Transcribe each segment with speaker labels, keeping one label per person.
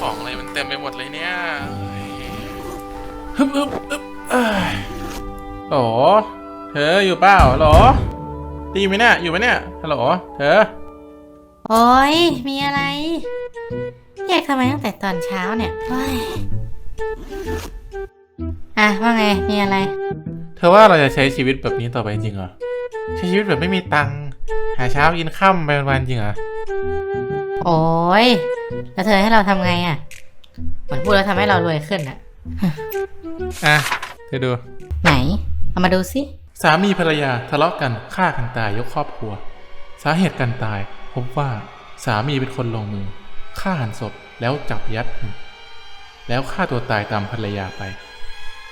Speaker 1: ของอะไรมันเต็มไปหมดเลยเนี่ยเฮ้ยฮึบฮึบฮึบเอ้ยโหลเธออยู่เปล่าฮัลโหลได้ยินไหมเนี่ยอยู่ไหมเนี่ยฮัลโหลเธอ
Speaker 2: โอ้ยมีอะไรเรียกทำไมตั้งแต่ตอนเช้าเนี่ยโอ้ยอะว่าไงมีอะไร
Speaker 1: เธอว่าเราจะใช้ชีวิตแบบนี้ต่อไปจริงเหรอใช้ชีวิตแบบไม่มีตังค์หาเช้ากินค่ำไปวันๆจริงเหรอ
Speaker 2: โอ้ย แล้วเธอให้เราทำไงอะเหมือนพูดแล้วทำให้เรารวยขึ้นอะ
Speaker 1: อะเธอดู
Speaker 2: ไหน เอามาดูสิ
Speaker 1: สามีภรรยาทะเลาะกันฆ่ากันตายยกครอบครัว สาเหตุการตาย พบว่าสามีเป็นคนลงมือฆ่าหันศพแล้วจับยัดหุ่นแล้วฆ่าตัวตายตามภรรยาไป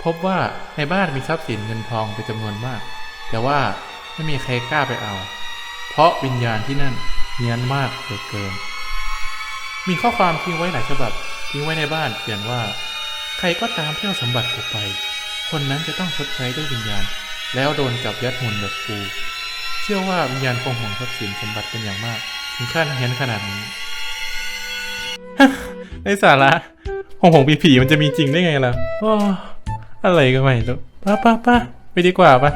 Speaker 1: พบว่าในบ้านมีทรัพย์สินเงินทองเป็นจำนวนมาก แต่ว่าไม่มีใครกล้าไปเอา เพราะวิญญาณที่นั่นเฮี้ยนมากเหลือเกิน มีข้อความทิ้งไว้หลายฉบับทิ้งไว้ในบ้านเขียนว่า ใครก็ตามที่เอาสมบัติกูไป คนนั้นจะต้องชดใช้ด้วยวิญญาณ แล้วโดนจับยัดหุ่นแบบกูเชื่อว่าวิญญาณคงห่วงทรัพย์สินสมบัติเป็นอย่างมาก ถึงขั้นเห็นขนาดนี้ในสาระของผงผีผีๆมันจะมีจริงได้ไงล่ะอ้ออะไรก็ไม่รู้ป้าป้าป้าไปดีกว่าปะ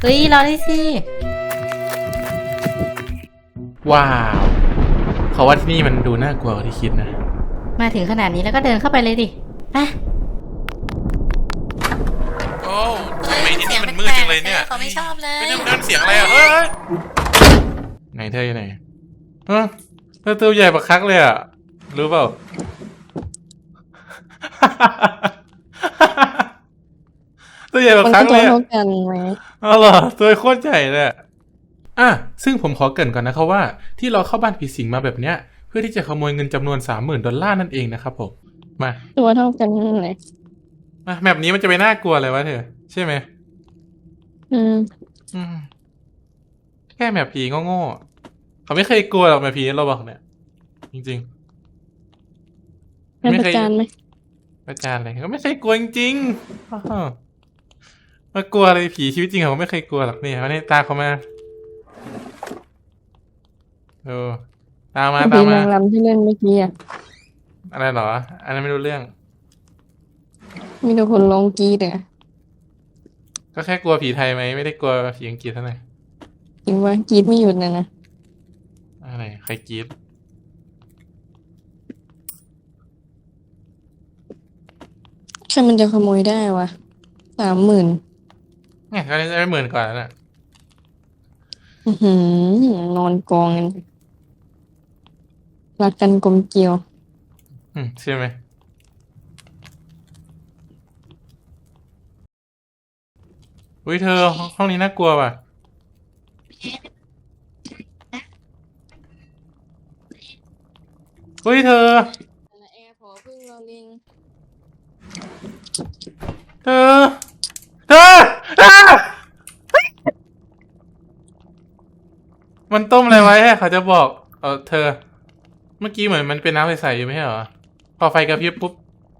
Speaker 2: เฮ้ยรอได้สิ
Speaker 1: ว้าว เขาว่าที่นี่มันดูน่ากลัวกว่าที่คิดนะ
Speaker 2: มาถึงขนาดนี้แล้วก็เดินเข้าไปเลยดิไป
Speaker 1: โอ้ทำไมที่นี่มันมืดจังเลยเนี่ย
Speaker 2: เขาไม่ชอบเลย
Speaker 1: ไม่ได้มันเสียงอะไรอะเฮ้ยไหนเธออยู่ไหนเออเธอตัวใหญ่ปะคักเลยอะรู้เปล่าตัวใหญ่ปะ
Speaker 3: มัน
Speaker 1: คั
Speaker 3: ก็
Speaker 1: ก
Speaker 3: ตั
Speaker 1: เล
Speaker 3: วย
Speaker 1: อะ
Speaker 3: เท่ากันไหม
Speaker 1: อ๋อเหรอตัวโคตรใหญ่เลยอะ อะซึ่งผมขอเกรินก่อนนะครับว่า ที่เราเข้าบ้านผีสิงมาแบบเนี้ย เพื่อที่จะขโมยเงินจำนวนสามหมื่นดอลลาร์นั่นเองนะครับผม มา
Speaker 3: ตัวเท่ากันนั่นแหละ
Speaker 1: มาแบบนี้มันจะไปน่ากลัวเลยวะเธอ ใช่ไหม
Speaker 3: อืม
Speaker 1: อืมแค่แมปผีโง่ๆเขาไม่เคยกลัวหรอกแมปผีเราบอกเนี่ย จริง
Speaker 3: ให้
Speaker 1: ไม่
Speaker 3: ป
Speaker 1: เคย
Speaker 3: ระจานไหม
Speaker 1: ๆอาจารย์อะไรเขาไม่เคยกลัวจริงๆอ้าวมากลัวอะไรผีชีวิตจริงเขาไม่เคยกลัวหรอกนี่วันนี้ตามเขามา เออตามมา
Speaker 3: ผี
Speaker 1: ตามมานา
Speaker 3: งรำที่เล่นเมื่อกี้อะ
Speaker 1: อะไรเหรอ อันนั้นไม่รู้เรื่อง
Speaker 3: มีแต่คนร้องกรีดอะ
Speaker 1: ก็แค่กลัวผีไทยไหมไม่ได้กลัวผีอังกฤษเท่าไหร่
Speaker 3: จริงว่ากรีดไม่หยุดนะนะ
Speaker 1: อะไรใครกรีด
Speaker 3: ใช่มันจะขโมยได้วะสามหมื่น
Speaker 1: เนี่ยก็ได้หมื่นกว่าแล้วน่ะ
Speaker 3: อื้อหือนอนกองกัน รักกันกลมเกลียว
Speaker 1: อืมใช่ไหมอุ้ยเธอห้องห้องนี้น่ากลัวว่ะ อุ้ยเธอ
Speaker 3: แอร์พอพึ่งเราลิง
Speaker 1: เธอ เธออ้ามันต้มอะไรไว้อะเขาจะบอก เออเธอ เมื่อกี้เหมือนมันเป็นน้ำใสๆอยู่ไม่ใช่เหรอ พอไฟกระพริบปุ๊บ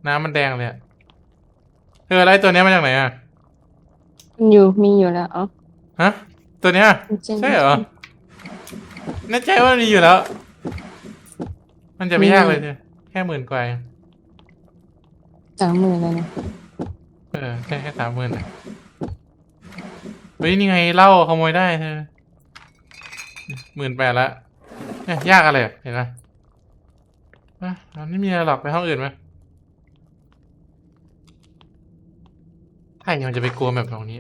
Speaker 1: น้ำมันแดงเลยอะเธออะไรตัวเนี้ยมาจากไหนอะ
Speaker 3: มันอยู่มีอยู่แล้วอ๋อ
Speaker 1: ฮะ ตัวเนี้ย
Speaker 3: จริงๆ
Speaker 1: ใช่เหรอแน่ใจว่ามันมีอยู่แล้ว มันจะไม่ยากเลยเธอแค่หมื่นกว่าเอง
Speaker 3: สามหมื่นเลยนะ
Speaker 1: เออแค่แค่สามหมื่นอะเฮ้ยนี่ไงเหล้าขโมยได้เธอหมื่นแปดละเนี่ยยากอะไรอะเห็นไหม อะอันนี้มีอะไรหรอกไปห้องอื่นไหมใช่มันจะไปกลัวแบบตรงนี้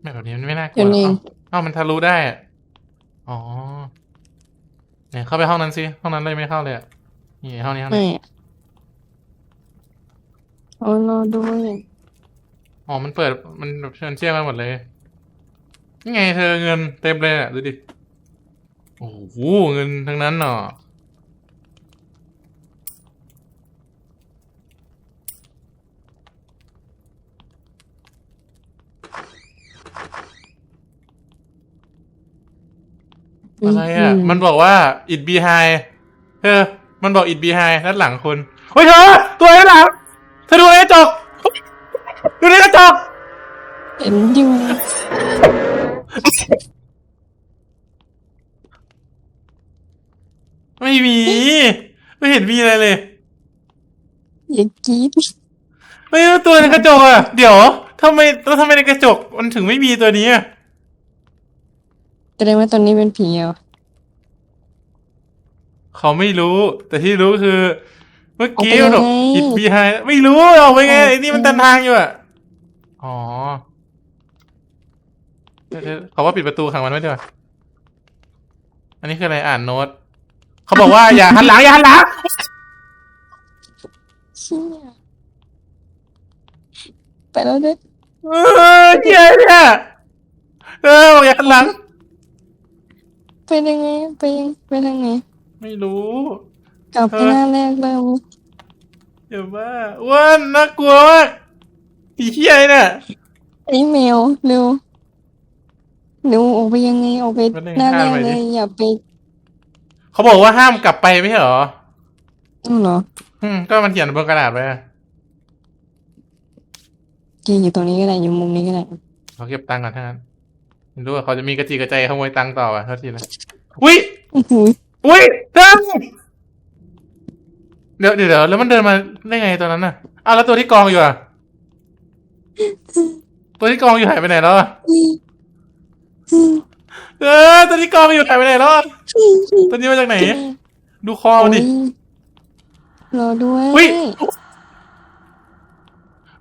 Speaker 1: แบบแบบนี้มันไม่น่ากลั
Speaker 3: เดี๋ยววนี้
Speaker 1: เอ้าเอ้ามันทะลุได้อะอ๋อเนี่ยเข้าไปห้องนั้นสิห้องนั้นเลยไม่เข้าเลยอะนี่ห้องนี้ห้อง
Speaker 3: ไม่
Speaker 1: นี้
Speaker 3: อะเอารอด้วย
Speaker 1: อ๋อมันเปิดมันแบบเชิญเชื่อมาหมดเลยนี่ไงเธอเงินเต็มเลยอะดูดิโอ้โหเงินทั้งนั้นเนาะ อะไรอะ
Speaker 3: ม
Speaker 1: มันบอกว่า it behind เธอ มันบอก it behind ด้านหลังคุณเฮ้ยเธอ ตัวด้านหลังเธอดูในกระจกดูในกระจก
Speaker 3: เห็นอยู่
Speaker 1: ไม่มีไไม่เห็นมีอะไรเลย
Speaker 3: อย่ากรีด
Speaker 1: ไม่รู้ตัวในกระจกอะ เดี๋ยวทำไมแล้วทำไมในกระจกมันถึงไม่มีตัวนี้อะ
Speaker 3: แสดงว่าตอนนี้เป็นผีเหรอ
Speaker 1: เขาไม่รู้ แต่ที่รู้คือ เมื่อกี้
Speaker 3: เอา
Speaker 1: มัน
Speaker 3: ไป
Speaker 1: บอก
Speaker 3: ยังไง
Speaker 1: อิดบีไฮไม่รู้เอาไปไง
Speaker 3: เอาไป
Speaker 1: ไอ้นี่มันตันทางอยู่อะอ๋อเดี๋ยวๆเขาว่าปิดประตูขังมันไว้ดีกว่าอันนี้คืออะไรอ่านโน้ตเขาบอกว่าอย่าหันหลังอย่าหันหลัง
Speaker 3: เชี่ยไปแล้วเด้อ
Speaker 1: เออเหี้ยเนี่ยเออบอกอย่าหันหลัง
Speaker 3: ไปยังไงไปยังไปทางไหน
Speaker 1: ไม่รู้
Speaker 3: กลับไป
Speaker 1: เออ
Speaker 3: หน้าแรกเริ่ม
Speaker 1: อย่าบ้าอ้วนน่ากลัวมากผีเหี้ยเนี่ย
Speaker 3: ไอ้แมวเร็วเร็วออกไปยังไงออกไป
Speaker 1: แป๊บนึง
Speaker 3: หน้าแร
Speaker 1: ห้าม
Speaker 3: ก
Speaker 1: ไป
Speaker 3: เล
Speaker 1: ดิ
Speaker 3: ยอย่าไป
Speaker 1: เขาบอกว่าห้ามกลับไปไม่ใช่เหรอ
Speaker 3: อ้าวเหรอ
Speaker 1: อืมก็มันเขียนบนกระดาษไว้อะ
Speaker 3: กีอยู่ตรงนี้ก็ได้อยู่มุมนี้ก็ได้
Speaker 1: เขาเก็บตังค์ก่อนทั้างนั้น ไม่รู้ว่าเขาจะมีกระจีกระใจขโมยตังค์ต่ออะเท่าทีนะอุ้ย
Speaker 3: โอ้โห
Speaker 1: อุ้ยเดินเดี๋ยวเดี๋ยวเดี๋ยวแล้วมันเดินมาได้ไงตัวนั้นน่ะอ้าวแล้วตัวที่กองอยู่อะตัวที่กองอยู่หายไปไหนแล้วอะเออตัวที่กองอยู่หายไปไหนแล้วอะตัวนี้มาจากไหน ดูคอมันดิ
Speaker 3: รอด้วย
Speaker 1: อุ๊ย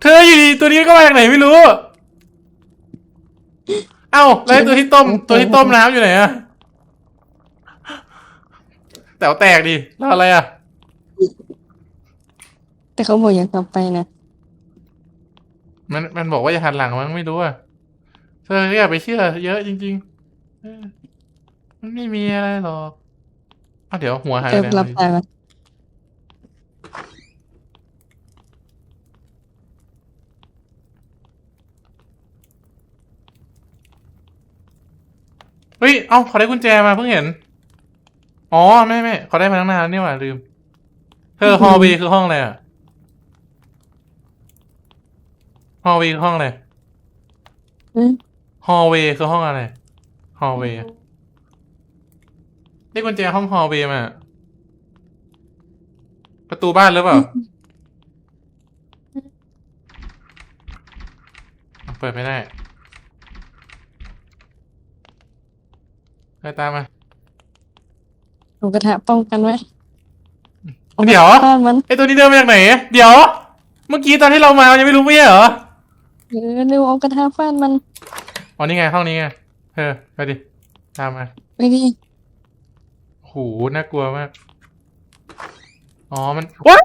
Speaker 1: เธออยู่ดีตัวนี้ก็มาจากไหนไม่รู้ เอ้าแล้วไอ้ตัวที่ต้มตัวที่ต้มน้ำอยู่ไหนอะแต่วแตกดิแล้วอะไรอะ
Speaker 3: แต่เขาบอกอย่ากลับไปนะ
Speaker 1: มันมันบอกว่าอย่าหันหลังมั้งไม่รู้อะเธอก็อย่าไปเชื่อ เยอะจริงๆเออมันไม่มีอะไรหรอกอ้าวเดี๋ยวหัวหาย
Speaker 3: เติ
Speaker 1: ไป
Speaker 3: ม
Speaker 1: ไหน
Speaker 3: รับตาก่อน
Speaker 1: เฮ้ย เอ้าเขาได้กุญแจมาเพิ่งเห็น อ๋อ ไม่ไม่เขาได้มาตั้งนานนี่หว่าลืม เธอฮอลวีคือห้องอะไรอะฮอลวีคือห้องอะไร
Speaker 3: อืม
Speaker 1: ฮอลเวย์คือห้องอะไร ฮอลเวย์ได้กุญแจห้องฮอลเวย์มา ประตูบ้านหรือเปล่า เปิดไม่ได้ ไปตามมา
Speaker 3: เอากระทะป้องกันไว้
Speaker 1: เดี๋ยว
Speaker 3: ฟาดมัน
Speaker 1: ไอตัวนี้เดินมาจากไหน เดี๋ยว เมื่อกี้ตอนที่เรามามันยังไม่รู้ไม่ใช่เหรอ
Speaker 3: เออเร็วเอากระทะฟาดมัน
Speaker 1: อ๋อนี่ไงห้องนี้ไงเออไปดิตามมา
Speaker 3: ไปดิ
Speaker 1: โหน่ากลัวมากอ๋อมันว้าย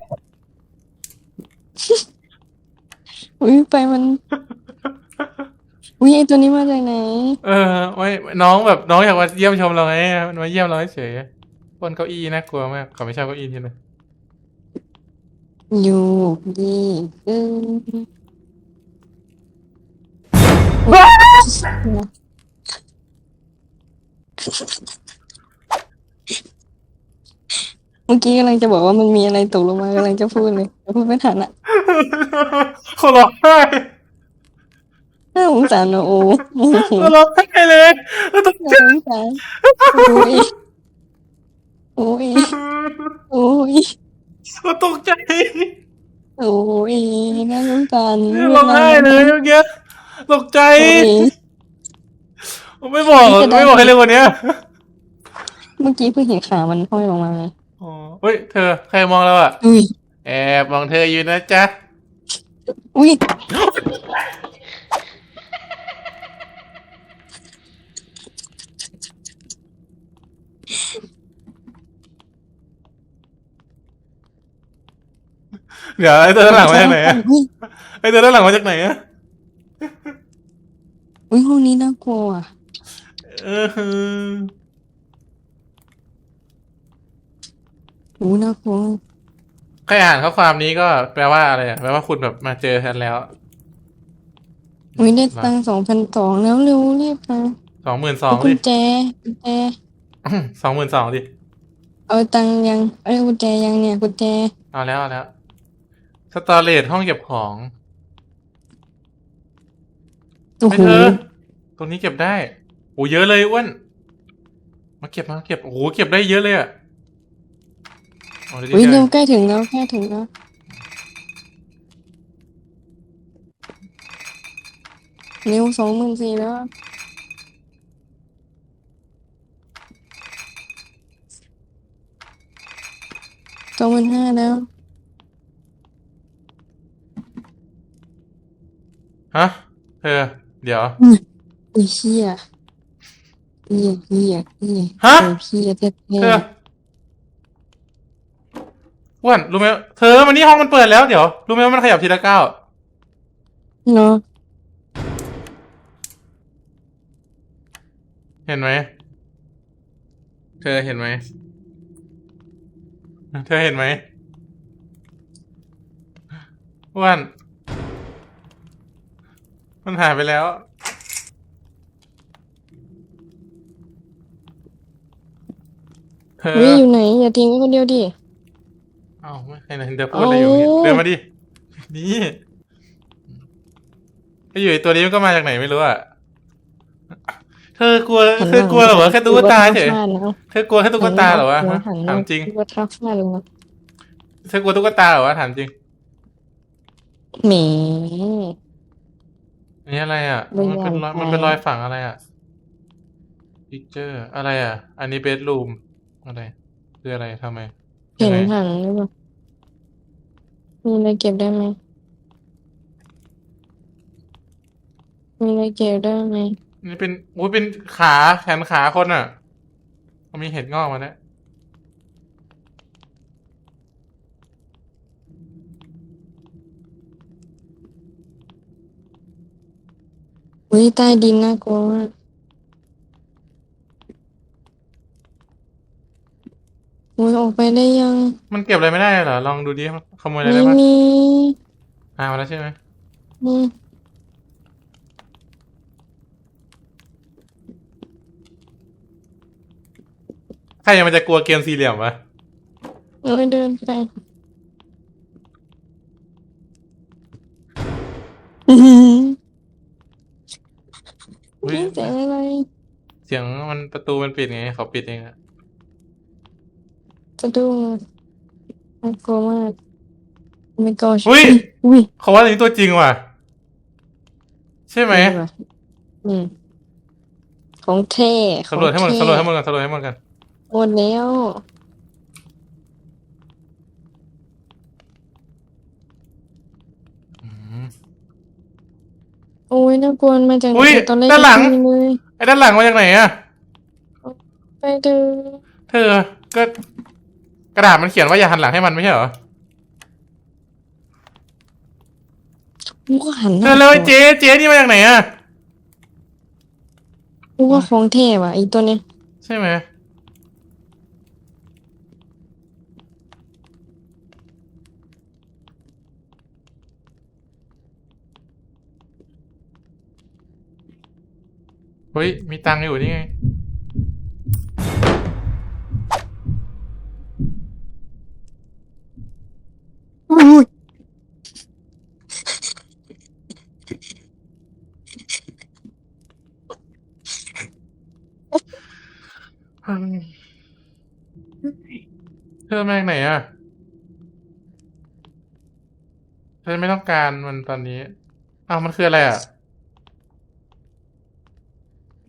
Speaker 3: อุ้ยไปมัน อุ้ยไอตัวนี้มาจากไหน
Speaker 1: เออไว้น้องแบบน้องอยากมาเยี่ยมชมเราไงมันมาเยี่ยมเราเฉยบนเก้าอี้น่ากลัวมากเขาไม่ชอบเก้าอี้ที่เลย
Speaker 3: อยู่ดีเออเมื่อกี้กำลังจะบอกว่ามันมีอะไรตกลงมากำลังจะพูดเลยแต่พูดไม่ทันอะ
Speaker 1: เขาร้องไห้
Speaker 3: น่าส งสารนะโอ้โอ้โห
Speaker 1: เขาร้องไห้เลยแล้วต้อง
Speaker 3: น่าสงสารโอ้ยโอ้ยโอ้ย
Speaker 1: เขาตกใจ
Speaker 3: โอ้ยน่าสงสาร
Speaker 1: ร้องไห้เลยเมื่อกี้ตกใจ
Speaker 3: โอ้ย
Speaker 1: ไม่บอกไม่บอกให้เรื่องวันเนี้ย
Speaker 3: เมื่อกี้เพิ่งเห็นขามันห้อยลงมาเลย
Speaker 1: อ๋อเฮ้ยเธอใครมองเราอะ
Speaker 3: อุ้ย
Speaker 1: แอบมองเธออยู่นะจ๊ะ
Speaker 3: อุ้ย
Speaker 1: เดี๋ยวไอ้ตัวด้านหลังมาจากไหนอะ
Speaker 3: อุ้ย
Speaker 1: ไอ้ตัวด้านหลังมาจากไหนอะ
Speaker 3: อุ้ยห้องนี้น่ากลัวอะ
Speaker 1: เออหือ
Speaker 3: อู้น่ากลัว
Speaker 1: ใครอ่านข้อความนี้ก็แปลว่าอะไรอะแปลว่าคุณแบบมาเจอฉันแล้ว
Speaker 3: อุ้ยได้ตังค์สองพันสองแล้วเร็วรีบมา
Speaker 1: สองหมื่นสอง
Speaker 3: เอากุ
Speaker 1: ดิ
Speaker 3: ญแจกุญแจ
Speaker 1: สองหมื่นสองดิ
Speaker 3: เอาตังค์ยังเอ้ยกุญแจยังเนี่ยกุญแจ
Speaker 1: เอาแล้วเอาแล้ว สตอเรจห้องเก็บของ
Speaker 3: โอ้
Speaker 1: ไม่
Speaker 3: โห
Speaker 1: เธอตรงนี้เก็บได้โอ้เยอะเลยอ้วนมาเก็บมาเก็บโอ้โหเก็บได้เยอะเลยอะอ๋อเดี๋ยว
Speaker 3: อุ้ย
Speaker 1: เดี๋
Speaker 3: เร็
Speaker 1: ยว
Speaker 3: วใกล้ถึงแล้วใกล้ถึงแล้วเร็วสองหมื่นสี่แล้วสองหมื่นห้าแล้ว
Speaker 1: ฮะเธอเดี๋ยว
Speaker 3: ไอ้เหี้ยเหี้ยเหี้ยเหี้ย
Speaker 1: ฮะ
Speaker 3: ไอ้เหี้ยแท้
Speaker 1: เธออ้วนรู้ไหมเธอมันนี่ห้องมันเปิดแล้วเดี๋ยวรู้ไหมว่ามันขยับทีละก้าว
Speaker 3: ๆเนาะ
Speaker 1: เห็นไหมเธอเห็นไหมเธอเห็นไหมอ้วน มันหายไปแล้ว เธอ
Speaker 3: เฮ้ยอยู่ไหน อย่าทิ้งไว้คนเดียวดิ
Speaker 1: เอ้าไม่เห็นเห็นเธอพูดอะไรอยู่เนี่ย
Speaker 3: เอ้า
Speaker 1: เดินมาดิ นี่ไอ้อยู่ไอ้ตัวนี้มันก็มาจากไหนไม่รู้อะ เธอกลัว
Speaker 3: หัน
Speaker 1: เธอกลัวเหรอวะแค่ตุ๊กตาเฉย
Speaker 3: หันหน้า
Speaker 1: เธอกลัวแค่ตุ๊กตาเหรอวะ
Speaker 3: หันห
Speaker 1: ฮะ
Speaker 3: น้หันหน้
Speaker 1: ถามจริง
Speaker 3: ว่าท้าฟาดเลยนะ
Speaker 1: เธอกลัวตุ๊กตาเหรอวะถามจริง
Speaker 3: แหม
Speaker 1: อั นนี้อะไรอะ
Speaker 3: ไม่
Speaker 1: มันเป็นรอย
Speaker 3: อยาก
Speaker 1: มันเป็น
Speaker 3: ไป
Speaker 1: รอยฝังอะไรอะพิกเจอร์ อะไรอะ อันนี้เบดรูมอะไร คืออะไรทำไม
Speaker 3: เห็น
Speaker 1: ยังไง
Speaker 3: ถังหรือเปล่ามีอะไรเก็บได้ไหมมีอะไรเก็บได้ไหม
Speaker 1: นี่เป็นโอ้ยเป็นขาแขนขาคนอะมันมีเห็ดงอกมาเนี่ย
Speaker 3: อุ้ยใต้ดินน่ากลัวมากอุ้ยออกไปได้ยัง
Speaker 1: มันเก็บอะไรไม่ได้เหรอ ลองดูดิขโมยอะไร
Speaker 3: ไม่
Speaker 1: ได้ปะ
Speaker 3: มี
Speaker 1: อ่ามาแล้วใช่ไหม
Speaker 3: อืม
Speaker 1: ใครยังมันจะกลัวเกมสี่เหลี่ยมวะ
Speaker 3: เอ้ยเดินไปอือหือ
Speaker 1: อุ๊ย
Speaker 3: นี่เสียงอะไร
Speaker 1: เสียงมันประตูมันปิดไงเขาปิดเองอะ
Speaker 3: สะดุ้งน่ากลัวมากไม่ก็
Speaker 1: อุ้ย
Speaker 3: อุ้ย
Speaker 1: เขาว่าอันนี้ตัวจริงว่ะ ใช่ไหม
Speaker 3: ว่ะอืมของเท่
Speaker 1: สำรวจให้หมด
Speaker 3: ของ
Speaker 1: สำรวจให้ห
Speaker 3: เท่
Speaker 1: มดกันสำรวจให้หมดกัน
Speaker 3: หมดแล้ว โอ้ยน่ากลัวมาจากไห
Speaker 1: อุ๊ย
Speaker 3: นตอนแรก
Speaker 1: ด้านหลัง
Speaker 3: ไม่มีเลย
Speaker 1: ไอ้ด้านหลังมาจากไหนอะ
Speaker 3: ไปเถอะ
Speaker 1: เธอ ก็กระดาษมันเขียนว่าอย่าหันหลังให้มันไม่ใช่เหรอ
Speaker 3: กูก็หันห
Speaker 1: เธ
Speaker 3: น้า
Speaker 1: อแล้วไอ้เจ๊เจ๊นี่มาจากไหนอะ
Speaker 3: กูว่าของเท่ว่ะไอีตัวเนี้ย
Speaker 1: ใช่ไหม ฮ้ย มีตังค์อยู่นี่ไง
Speaker 3: อุ้ย
Speaker 1: เธอมาจากไหนอะเธอไม่ต้องการมันตอนนี้อ้าวมันคืออะไรอะ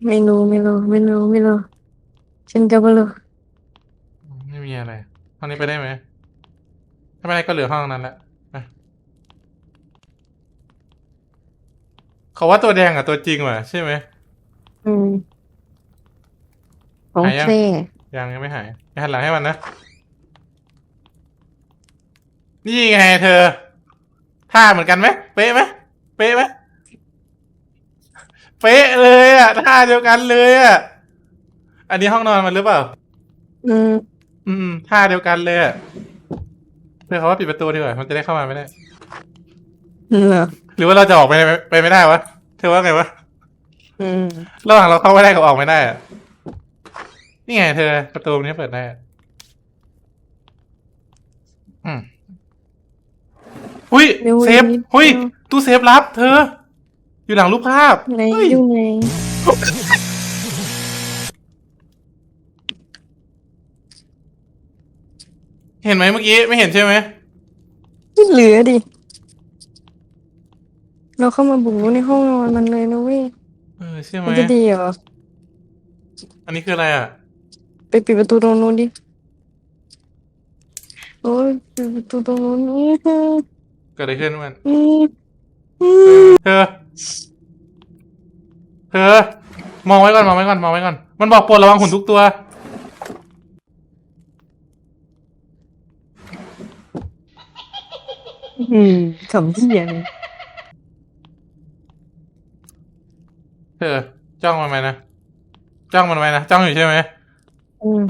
Speaker 3: ไม่รู้ไม่รู้ไม่รู้ไม่รู้ฉันก็ไม่รู้
Speaker 1: ไม่มีอะไรห้องนี้ไปได้ไหมถ้าไม่ได้ก็เหลือห้องนั้นแหละไปเขาว่าตัวแดงอะตัวจริงว่ะใช่ไหม
Speaker 3: อืมของ
Speaker 1: หายยัง
Speaker 3: เท่
Speaker 1: ยังยังไม่หายไปหันหลังให้มันนะ นี่ไงเธอท่าเหมือนกันไหมเป๊ะไหมเป๊ะไหม เป๊ะเลยอะท่าเดียวกันเลยอะอันนี้ห้องนอนมันหรือเปล่า
Speaker 3: อืม
Speaker 1: อืมท่าเดียวกันเลยอะเพื่อเขาว่าปิดประตูดีกว่ามันจะได้เข้ามาไม่ได้
Speaker 3: เหรอ
Speaker 1: หรือว่าเราจะออกไปไปไปไม่ได้วะเธอว่าไงวะ
Speaker 3: อืม
Speaker 1: ระหว่างเราเข้าไม่ได้กับออกไม่ได้อะนี่ไงเธอประตูนี้เปิดได้อะอืมหุย
Speaker 3: เร็ว
Speaker 1: เซฟ
Speaker 3: นิด
Speaker 1: หุย
Speaker 3: เดียว
Speaker 1: ตู้เซฟลับ เธอ อยู่หลังรูปภาพ
Speaker 3: ไหน
Speaker 1: เฮ้ย
Speaker 3: อยู่ไหน
Speaker 1: เห็นไหมเมื่อกี้ไม่เห็นใช่ไหม
Speaker 3: ไม่เหลือดิ เราเข้ามาบุกรุกในห้องนอนมันเลยนะเว้ย
Speaker 1: เออใช่ไหม
Speaker 3: มันจะดีเหรอ
Speaker 1: อันนี้คืออะไรอะ
Speaker 3: ไปปิดประตูตรงนู้นดิ โอ้ยปิดประตูตรงนู้นนี่
Speaker 1: เกิดอะไรขึ้นมัน
Speaker 3: อืม
Speaker 1: เธอ เธอ มองไว้ก่อนมองไว้ก่อนมองไว้ก่อน มันบอกโปรดระวังหุ่นทุกตัว
Speaker 3: อืมขำที่อย่างนี้
Speaker 1: เธอ จ้องมันไหมนะ จ้องมันไหมนะ จ้องอยู่ใช่ไหม
Speaker 3: อืม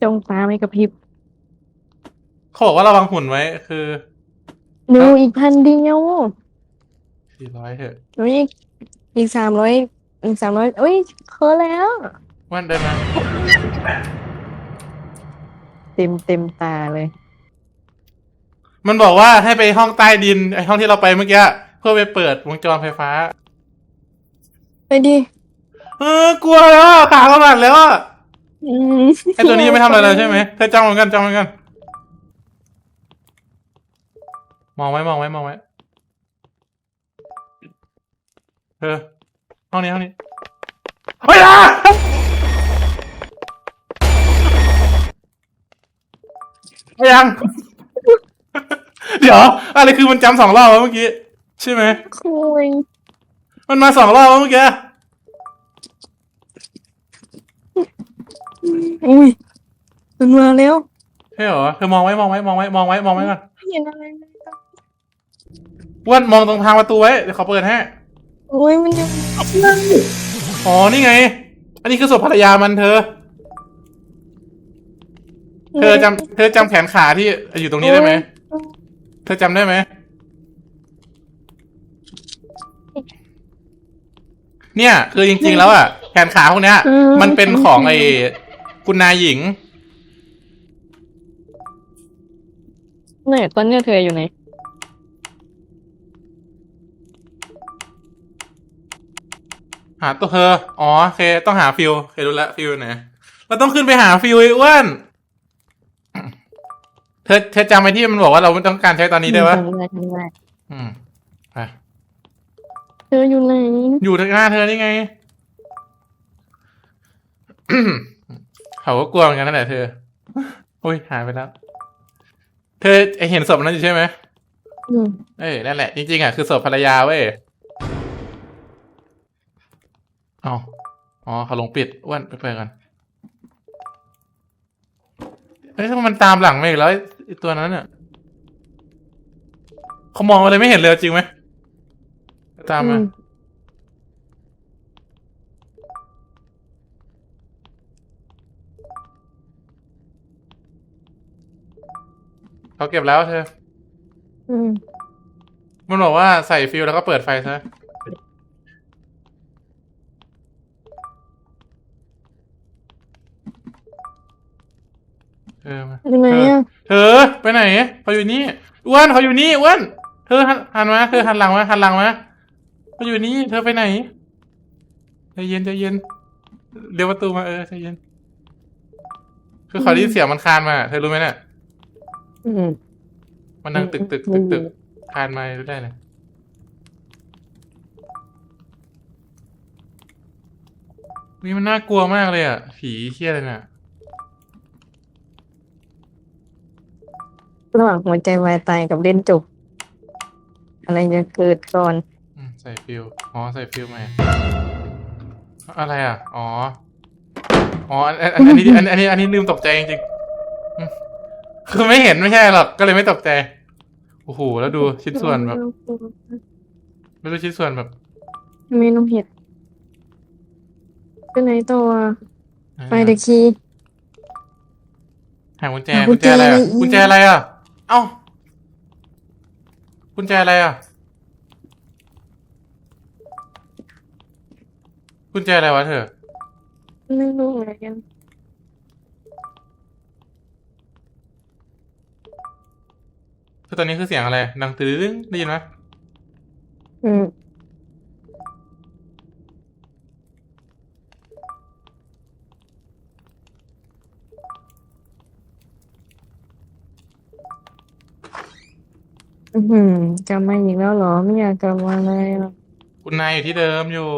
Speaker 3: จ้องตาไม่กระพริบ
Speaker 1: เขาบอกว่าระวังหุ่นไว้คือ
Speaker 3: หนูอีกพันเดียว
Speaker 1: สี่ร้อยเถอะ
Speaker 3: หนูอีกอีกสามร้อยอีกสามร้อยเอ้ยเคอแล้ว
Speaker 1: วันได้ไหม
Speaker 3: เต็มเต็มตาเลย
Speaker 1: มันบอกว่าให้ไปห้องใต้ดินไอห้องที่เราไปเมื่อกี้เพื่อไปเปิดวงจรไฟฟ้า
Speaker 3: ไปดิ
Speaker 1: เออกลัวแล้วอะขาเขาบัดแล้วอะ
Speaker 3: อืม
Speaker 1: ไอตัวนี้ยังไม่ทำอะไรเลยใช่ไหมเธอจ้องเหมือนกันจ้องเหมือนกัน มองไว้มองไว้มองไว้ เออห้องนี้ห้องนี้เฮ้ยอะไม่ยัง เดี๋ยว อะไรคือมันจำสองรอบวะเมื่อกี้ ใช่ไหม
Speaker 3: คุย
Speaker 1: มันมาสองรอบวะเมื่อกี้
Speaker 3: อุ้ยมันมาแล้ว
Speaker 1: ใช่เหรอเธอมองไว้มองไว้มองไว้มองไว้มองไว้ก่อน
Speaker 3: ไม่เห็นอะไรเลย
Speaker 1: อ้วนมองตรงทางประตูไว้เดี๋ยวเขาเปิดให้
Speaker 3: โอ้ยมันยัง
Speaker 1: อ๋อนี่ไง อันนี้คือศพภรรยามันเธอ เธอจำเธอจำแขนขาที่อยู่ตรงนี้ได้ไหมเธอจำได้ไหมเนี่ย คือจริง ๆ แล้วอะแขนขาพวกเนี้ย มันเป็นของไอ้คุณนายหญิง
Speaker 3: เนี่ยตอนเนี้ยเธออยู่ไหนา
Speaker 1: ตัวเธออ๋อโอเค ต้องหาฟิลเคยรู้ละฟิลอยู่ไหนเราต้องขึ้นไปหาฟิลไอ้อ้วนเธอเธอจำไอ้ที่มันบอกว่าเราไม่ต้องการใช้ตอนนี้ได้ปะ
Speaker 3: จำได้จำได้
Speaker 1: อืมไป
Speaker 3: เธออยู่ไหน
Speaker 1: อยู่ทางหน้าเธอนี่ไงเขาก็กลัวเหมือนกันนั่นแหละเธออุ้ยหายไปแล้ว เธอเห็นศพนั้นอยู่ใช่ไหม
Speaker 3: อืม
Speaker 1: เอ้ยนั่นแหละ จริงๆอะคือศพภรรยาเว้ย อ๋ออ๋อเขาลงปิดอ้วนไปเปิดกันเอ้ยทำไมมันตามหลังมาอีกแล้วไอ้ไอ้ตัวนั้นอะเขามองอะไรไม่เห็นเลยจริงไหมตามมา
Speaker 3: อืม
Speaker 1: เขาเก็บแล้วเธอ
Speaker 3: อืม
Speaker 1: มันบอกว่าใส่ฟิลแล้วก็เปิดไฟซะ เออมา
Speaker 3: อยู่ไหนอะ
Speaker 1: เธอไปไหนเขาอยู่นี่อ้วนเขาอยู่นี่อ้วนเธอหันหันมาเธอหันหลังมาหันหลังมาเขาอยู่นี่ เธอไปไหนใจเย็นใจเย็นเดี๋ยวประตูมาเออใจเย็น คือเขาได้ยินเสียงมันคานมา เธอรู้ไหมเนี่ย
Speaker 3: อืม
Speaker 1: มันนั่งตึกตึกตึกตึกคานมารู้ได้เลยนี่มันน่ากลัวมากเลยอะ ผีเชี่ยอะไรเนี่ย
Speaker 3: ระหว่างหัวใจวายตายกับเล่นจบ อะไรจะเกิดก่อน
Speaker 1: อืมใส่ฟิลอ๋อใส่ฟิลใหม่อะไรอะ อ๋อ อ๋ออันอันอันอันนี้อันอันนี้อันนี้ลืมตกใจจริงๆอืมคือไม่เห็นไม่ใช่หรอกก็เลยไม่ตกใจ โอ้โหแล้วดูชิ้นส่วนแบบแล้วดูชิ้นส่วนแบบ
Speaker 3: เมนูเห็ดไปไหนต่ออะไปเดอะคี
Speaker 1: หากุญแจ
Speaker 3: หากุ
Speaker 1: กุญ
Speaker 3: ญ
Speaker 1: แจ
Speaker 3: แจ
Speaker 1: อะไรอะ
Speaker 3: อะไรอี กุ
Speaker 1: ญแจอะไรอะ เอ้ากุญแจอะไรอะกุญแจอะไรวะเธอ
Speaker 3: ไม่รู้เหมือนกัน
Speaker 1: คือตอนนี้คือเสียงอะไร ดังตื้อได้ยินไหม
Speaker 3: อืม อือหือกลับมาอีกแล้วเหรอ ไม่อยากกลับมาเลยหรอ
Speaker 1: คุณนายอยู่ที่เดิมอยู่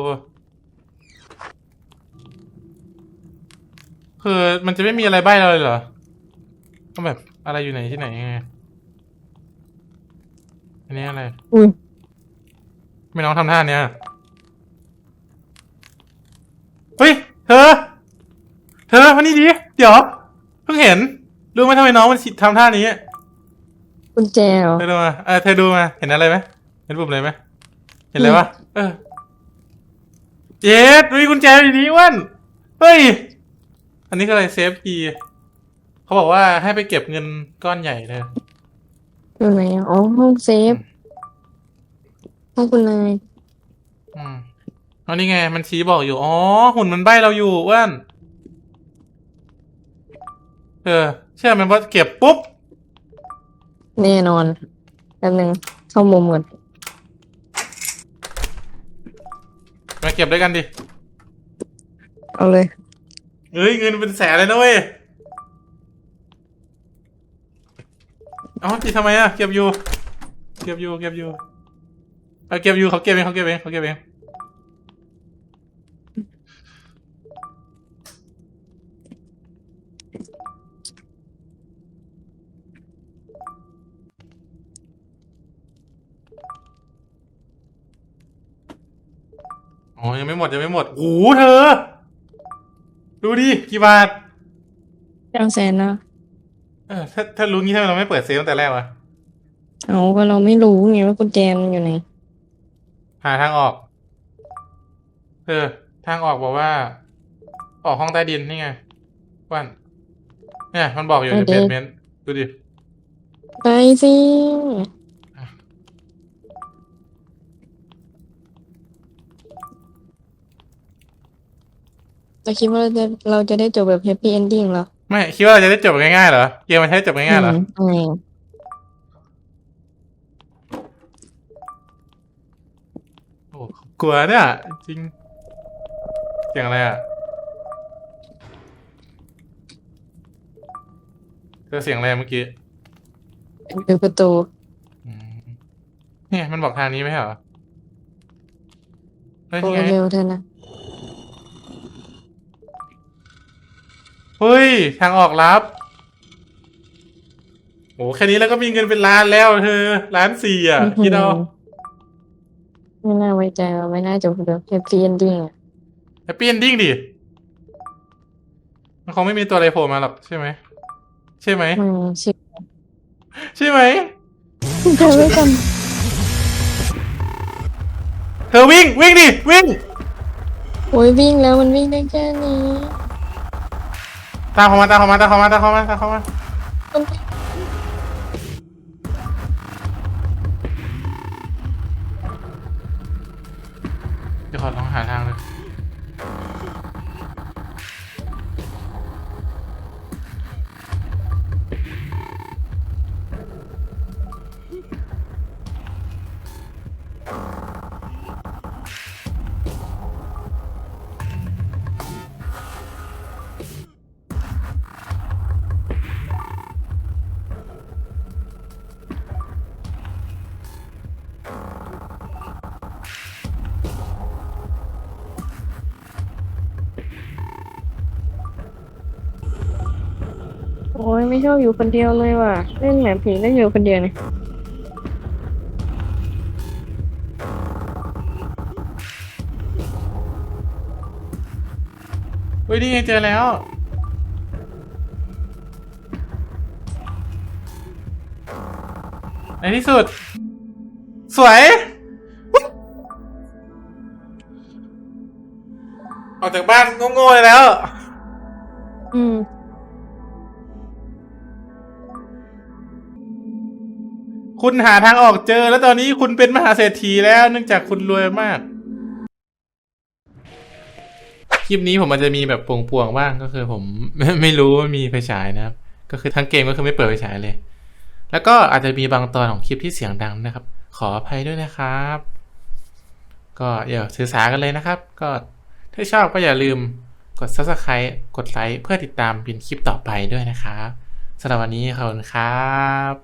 Speaker 1: คือมันจะไม่มีอะไรใบ้เราเลยเหรอก็แบบอะไรอยู่ไหนที่ไหนยังไงอันนี้อะไร
Speaker 3: อุ้ย
Speaker 1: ไม่น้องทำท่าเนี้ยเฮ้ย เธอ เธอมานี่ดิเดี๋ยว เพิ่งเห็น รู้ไหมทำไมน้องมันทำท่านี้
Speaker 3: กุญแจเหรอ
Speaker 1: เธอดูมาเออเธอดูมา เห็นอะไรไหมเห็นปุ่มอะไรไหมเห็นอะไรวะ เออ เจ๊ดมีกุญแจอยู่นี้อ้วันเฮ้ย อันนี้ก็อะไรเซฟคีย์เขาบอกว่าให้ไปเก็บเงินก้อนใหญ่เลย
Speaker 3: อยู่ไหนอะอ๋อห้องเซฟห้องคุณนาย
Speaker 1: อืมเอานี่ไง มันชี้บอกอยู่ อ๋อ หุ่นมันใบ้เราอยู่อ้วันเออ เชื่อมันว่าเก็บปุ๊บ
Speaker 3: แน่นอนแป๊บนึงเข้ามุมก่อน
Speaker 1: มาเก็บด้วยกันดิ
Speaker 3: เอาเลย
Speaker 1: เฮ้ยเงินเป็นแสนเลยนะเว้ย เอาจีทำไมอะเก็บอยู่ เก็บอยู่ เก็บอยู่ เอาเก็บอยู่เขาเก็บเองเขาเก็บเองเขาเก็บเอง อ๋อ ยังไม่หมด ยังไม่หมดโอ้โหเธอ ดูดิ กี่บาท
Speaker 3: เก้าแสนนะ
Speaker 1: เออถ้าถ้ารู้งี้ทำไมเราไม่เปิดเซฟตั้งแต่แรกวะ
Speaker 3: เอาก็เราไม่รู้ไงว่ากุญแจมันอยู่ไหน
Speaker 1: หาทางออก เออ ทางออกบอกว่า ออกห้องใต้ดินนี่ไงว่านเนี่ย มันบอกอยู่ใน
Speaker 3: โอ
Speaker 1: เบ
Speaker 3: เค
Speaker 1: สเมนต์ดูดิ
Speaker 3: ไปสิ เราคิดว่าเราจะเราจะได้จบแบบแฮปปี้เอนดิ้งเหรอ
Speaker 1: ไม่คิดว่าเราจะได้จบง่ายๆเหรอเกมมันใช้จบง่ายๆเหรอ
Speaker 3: มใช่
Speaker 1: โอ้กลัวเนี่ยจริงเสียงอะไรอะเจอเสียงอะไรเมื่อกี้
Speaker 3: ดูประตู
Speaker 1: อืมเนี่ยมันบอกทางนี้ไหมใช่เหรอเฮ้ย
Speaker 3: โอ้
Speaker 1: นี่ไง
Speaker 3: เร็วเธอนะ
Speaker 1: เฮ้ย ทางออกลับโอ้แค่นี้แล้วก็มีเงินเป็นล้านแล้วเธอล้านสี่อะคิดเอา
Speaker 3: ไม่น่าไว้ใจว่าไม่น่าจบแบบแฮปปี้เอนดิ้งอะ
Speaker 1: แฮปปี้เอนดิ้งดิ มันคงไม่มีตัวอะไรโผล่มาหรอกใช่ไหม ใช่ไหม
Speaker 3: อืมชิ
Speaker 1: ใช่ไหม
Speaker 3: เธอไว้ก่อน
Speaker 1: เธอวิ่งวิ่งดิวิ่ง
Speaker 3: โอ้ยวิ่งแล้วมันวิ่งได้แค่นี้
Speaker 1: ตามเขามาตามเขามาตามเขามาตามเขามาตามเขามาเดี๋ยวขอลองหาทางเลย
Speaker 3: ชอบอยู่คนเดียวเลยว่ะ เล่นแบบผีแล้วอยู่คนเดียวเนี่ย
Speaker 1: เฮ้ยนี่ไงเจอแล้ว ในที่สุด สวย ออกจากบ้านโง่ๆเลยแล้ว คุณหาทางออกเจอ แล้วตอนนี้คุณเป็นมหาเศรษฐีแล้วเนื่องจากคุณรวยมาก คลิปนี้ผมอาจจะมีแบบป่วงๆบ้างก็คือผมไม่ไม่รู้ว่ามีไฟฉายนะครับ ก็คือทั้งเกมก็คือไม่เปิดไฟฉายเลย แล้วก็อาจจะมีบางตอนของคลิปที่เสียงดังนะครับ ขออภัยด้วยนะครับ ก็อย่าถือสากันเลยนะครับ ก็ถ้าชอบก็อย่าลืมกด subscribe กดไลค์เพื่อติดตามเป็นคลิปต่อไปด้วยนะครับสำหรับวันนี้ขอบคุณครับ